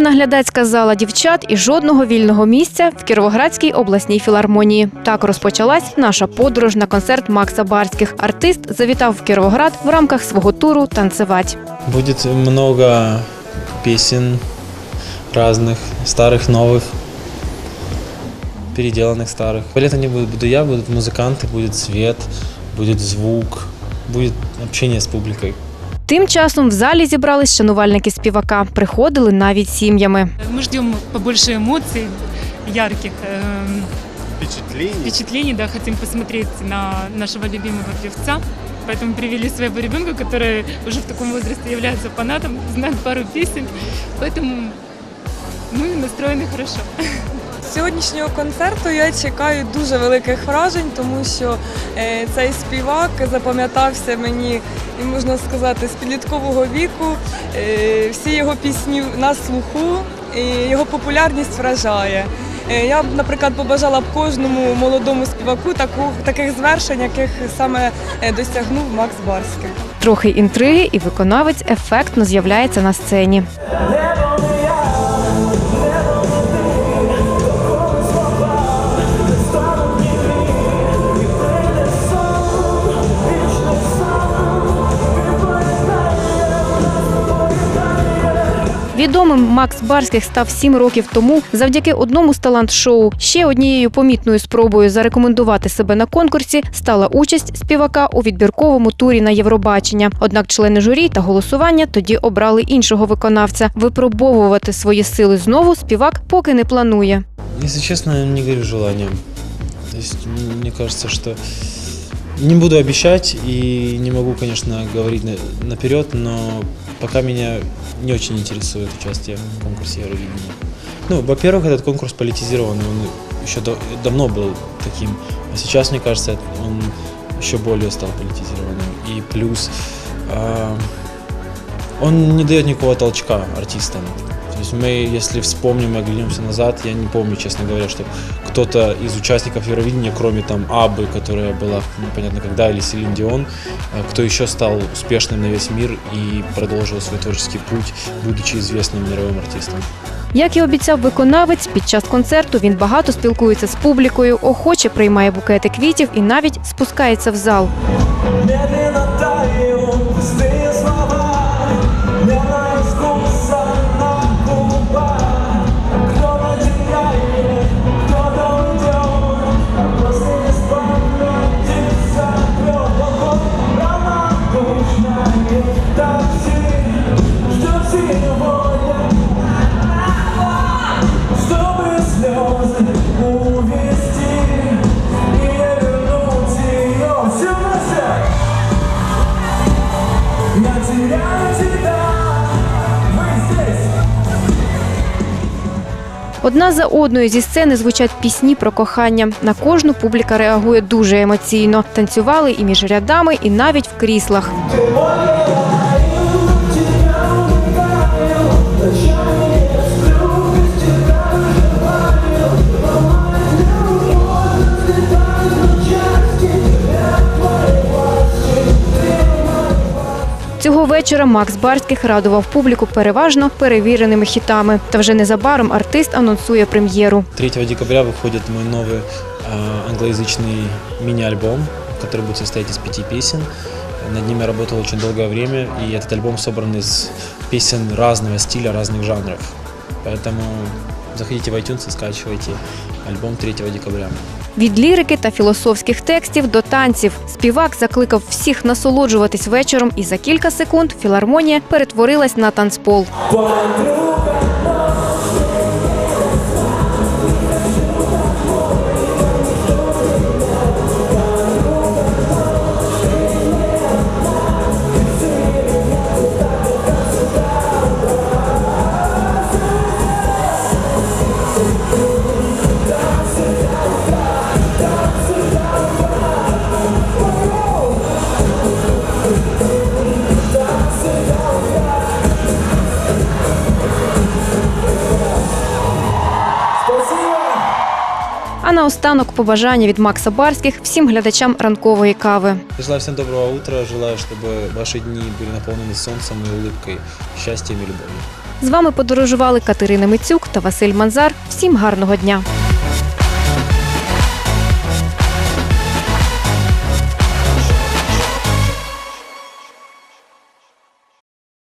Повна глядацька зала дівчат і жодного вільного місця в Кіровоградській обласній філармонії. Так розпочалась наша подорож на концерт Макса Барських. Артист завітав в Кіровоград в рамках свого туру танцевать. Будет много песен разных, старых, новых, переделанных старых. Балета не будет, буду я, будут музыканты, будет свет, будет звук, будет общение с публикой. Тим часом в залі зібрались шанувальники співака. Приходили навіть сім'ями. Мы ждем побольше эмоций, ярких эм, впечатлений. впечатлений, да, хотим посмотреть на нашего любимого певца. Поэтому привели своего ребенка, который уже в таком возрасте является фанатом, знает пару песен. Поэтому мы настроены хорошо. Сьогоднішнього концерту я чекаю дуже великих вражень, тому що е, цей співак запам'ятався мені, і можна сказати, з підліткового віку. Е, всі його пісні на слуху, і його популярність вражає. Е, я б, наприклад, побажала б кожному молодому співаку таку, таких звершень, яких саме досягнув Макс Барський. Трохи інтриги, і виконавець ефектно з'являється на сцені. Відомим Макс Барських став сім років тому завдяки одному з талант-шоу. Ще однією помітною спробою зарекомендувати себе на конкурсі стала участь співака у відбірковому турі на Євробачення. Однак члени журі та голосування тоді обрали іншого виконавця. Випробовувати свої сили знову співак поки не планує. Если честно, не горю желанием. То есть м, мне кажется, что не буду обещать и не могу, конечно, говорить наперед, но пока меня не очень интересует участие в конкурсе Евровидения. Ну, во-первых, этот конкурс политизированный, он еще до- давно был таким, а сейчас, мне кажется, он еще более стал политизированным. И плюс а, он не дает никакого толчка артистам. То есть мы, если вспомним и оглянемся назад, я не помню, честно говоря, что кто-то из участников Евровидения, кроме там Абы, которая была непонятно когда, или Селин Дион, а, кто еще стал успешным на весь мир и продолжил свой творческий путь, будучи известным мировым артистом. Як і обіцяв виконавець, під час концерту він багато спілкується з публікою, охоче приймає букети квітів і навіть спускається в зал. Одна за одною зі сцени звучать пісні про кохання. На кожну публіка реагує дуже емоційно. Танцювали і між рядами, і навіть в кріслах. вечора Макс Барських радував публіку переважно перевіреними хітами. Та вже незабаром артист анонсує прем'єру. 3 декабря выходит мой новый а, англоязычный мини-альбом, который будет состоять из пяти песен. Над ними я работал очень долгое время, и этот альбом собран из песен разного стиля, разных жанров. Поэтому заходите в iTunes і скачуйте альбом 3 декабря. Від лірики та філософських текстів до танців співак закликав всіх насолоджуватись вечором, і за кілька секунд філармонія перетворилась на танцпол. наостанок побажання від Макса Барських всім глядачам ранкової кави. Я желаю всем доброго утра, желаю, чтобы ваши дни были наполнены солнцем и улыбкой, счастьем и любовью. З вами подорожували Катерина Мицюк та Василь Манзар. Всім гарного дня!